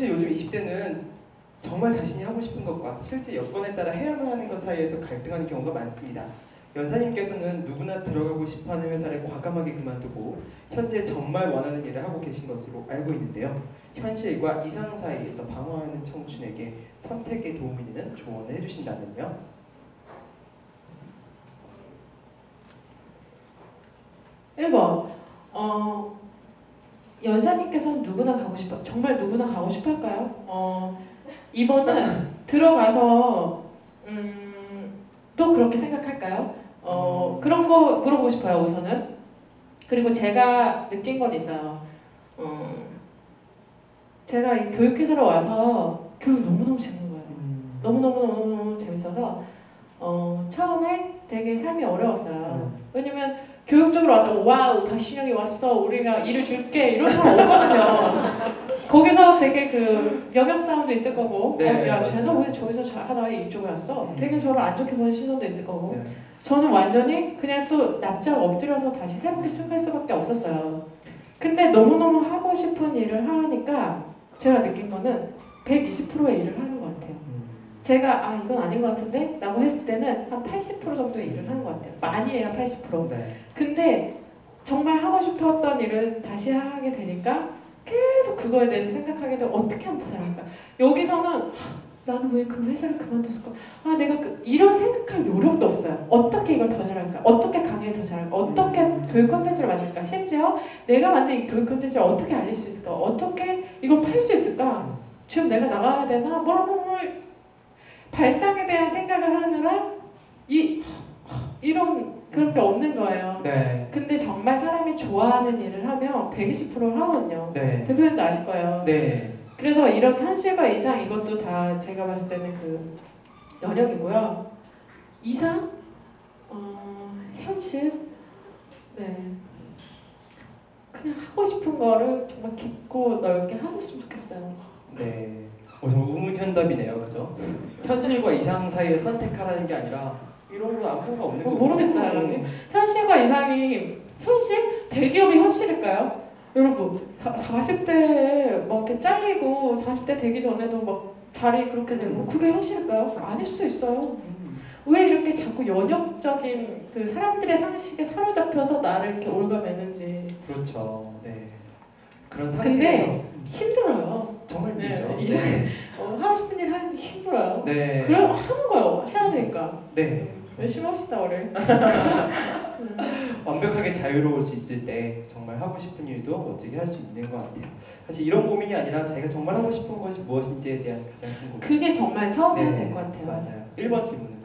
사실 요즘 20대는 정말 자신이 하고 싶은 것과 실제 여건에 따라 해야만 하는 것 사이에서 갈등하는 경우가 많습니다. 연사님께서는 누구나 들어가고 싶어하는 회사를 과감하게 그만두고 현재 정말 원하는 일을 하고 계신 것으로 알고 있는데요. 현실과 이상 사이에서 방황하는 청춘에게 선택에 도움이 되는 조언을 해주신다면요. 일번 어, 연사님께서는 누구나 가고 싶어 정말 누구나 가고 싶을까요? 어, 2번은 들어가서 음, 또 그렇게 생각할까요? 어, 그런 거 물어보고 싶어요 우선은. 그리고 제가 느낀 건 있어요. 어, 제가 이 교육회사로 와서 교육 너무너무 재밌는 거예요. 너무너무너무너무 재밌어서 어, 처음에 되게 삶이 어려웠어요. 왜냐면 교육적으로 왔다고 와우 박신영이 왔어 우리가 일을 줄게 이런 사람 없거든요 거기서 되게 그 영역 싸움도 있을 거고 네, 어, 야 맞아요. 쟤는 왜 저기서 잘 하다가 이쪽에 왔어 음. 되게 저를 안 좋게 보는 시선도 있을 거고 네. 저는 완전히 그냥 또 납작 엎드려서 다시 새롭게 시작할 수밖에 없었어요 근데 너무너무 하고 싶은 일을 하니까 제가 느낀 거는 120%의 일을 하는 것 같아요 음. 제가 아 이건 아닌 것 같은데? 라고 했을 때는 한 80% 정도의 일을 하는 것 같아요. 많이 해야 80% 네. 근데 정말 하고 싶었던 일을 다시 하게 되니까 계속 그거에 대해서 생각하게 되고 어떻게 하면 더 잘할까? 여기서는 하, 나는 왜 그 회사를 그만뒀을까? 아 내가 그, 이런 생각할 요령도 없어요. 어떻게 이걸 더 잘할까? 어떻게 강의를 더 잘할까? 어떻게 교육 콘텐츠를 만들까? 심지어 내가 만든 이 교육 콘텐츠를 어떻게 알릴 수 있을까? 어떻게 이걸 팔 수 있을까? 지금 내가 나가야 되나? 뭐뭐 발상에 대한 생각을 하느라 이 이런 그런 게 없는 거예요. 네. 근데 정말 사람이 좋아하는 일을 하면 120%를 하거든요. 네. 대표님도 아실 거예요. 네. 그래서 이런 현실과 이상 이것도 다 제가 봤을 때는 그 영역이고요. 이상, 어, 현실, 네. 그냥 하고 싶은 거를 정말 깊고 넓게 하셨으면 좋겠어요. 네. 어, 정말 우문현답이네요, 그죠? 현실과 이상 사이에 선택하라는 게 아니라 이런 건 아무 상관 없는 어, 거고. 모르겠어요. 음. 현실과 이상이 현실? 대기업이 현실일까요? 여러분 사, 40대 막 이렇게 잘리고 40대 되기 전에도 막 자리 그렇게 되고 그게 현실일까요? 아닐 수도 있어요. 왜 이렇게 자꾸 연역적인 그 사람들의 상식에 사로잡혀서 나를 이렇게 올가매는지 그렇죠. 네. 그런 근데 상식에서 힘들어요. 정말 힘들죠. 네, 이상- 어, 하고 싶은 일 하는 게 힘들어요. 네. 그래 하는 거예요. 해야 되니까 네. 열심히 합시다 우리. 완벽하게 자유로울 수 있을 때 정말 하고 싶은 일도 멋지게 할 수 있는 것 같아요. 사실 이런 고민이 아니라 자기가 정말 하고 싶은 것이 무엇인지에 대한 가장 큰 고민. 그게 정말 처음 해야 네, 될것 같아요. 맞아요. 1번 질문은